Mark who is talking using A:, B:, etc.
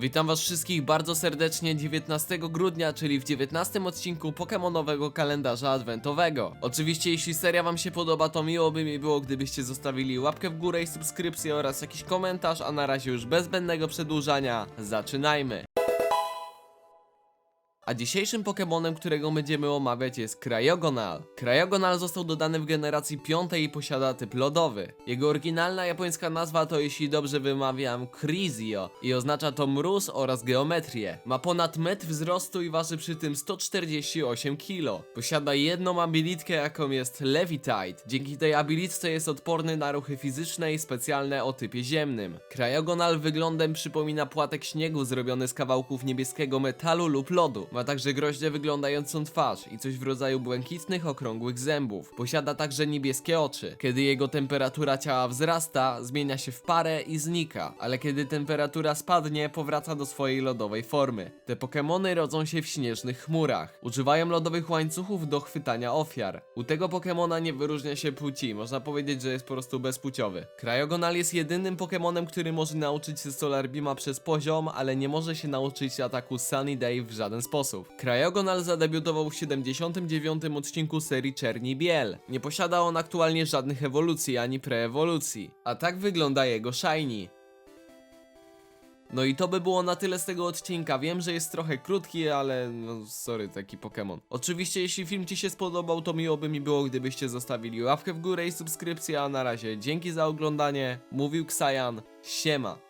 A: Witam was wszystkich bardzo serdecznie 19 grudnia, czyli w 19 odcinku Pokemonowego kalendarza adwentowego. Oczywiście jeśli seria wam się podoba, to miło by mi było, gdybyście zostawili łapkę w górę i subskrypcję oraz jakiś komentarz, a na razie już bez zbędnego przedłużania, zaczynajmy! A dzisiejszym Pokemonem, którego będziemy omawiać jest Cryogonal. Cryogonal został dodany w generacji piątej i posiada typ lodowy. Jego oryginalna japońska nazwa to, jeśli dobrze wymawiam, Crizio i oznacza to mróz oraz geometrię. Ma ponad metr wzrostu i waży przy tym 148 kg. Posiada jedną abilitkę, jaką jest Levitite. Dzięki tej abilitce jest odporny na ruchy fizyczne i specjalne o typie ziemnym. Cryogonal wyglądem przypomina płatek śniegu zrobiony z kawałków niebieskiego metalu lub lodu. Ma także groźnie wyglądającą twarz i coś w rodzaju błękitnych, okrągłych zębów. Posiada także niebieskie oczy. Kiedy jego temperatura ciała wzrasta, zmienia się w parę i znika, ale kiedy temperatura spadnie, powraca do swojej lodowej formy. Te Pokemony rodzą się w śnieżnych chmurach. Używają lodowych łańcuchów do chwytania ofiar. U tego Pokemona nie wyróżnia się płci, można powiedzieć, że jest po prostu bezpłciowy. Cryogonal jest jedynym Pokemonem, który może nauczyć się Solar Beama przez poziom, ale nie może się nauczyć ataku Sunny Day w żaden sposób. Cryogonal zadebiutował w 79 odcinku serii Czerni Biel. Nie posiada on aktualnie żadnych ewolucji ani preewolucji. A tak wygląda jego Shiny. No i to by było na tyle z tego odcinka. Wiem, że jest trochę krótki, ale no sorry, taki Pokémon. Oczywiście, jeśli film Ci się spodobał, to miło by mi było, gdybyście zostawili łapkę w górę i subskrypcję, a na razie dzięki za oglądanie. Mówił Ksajan, siema.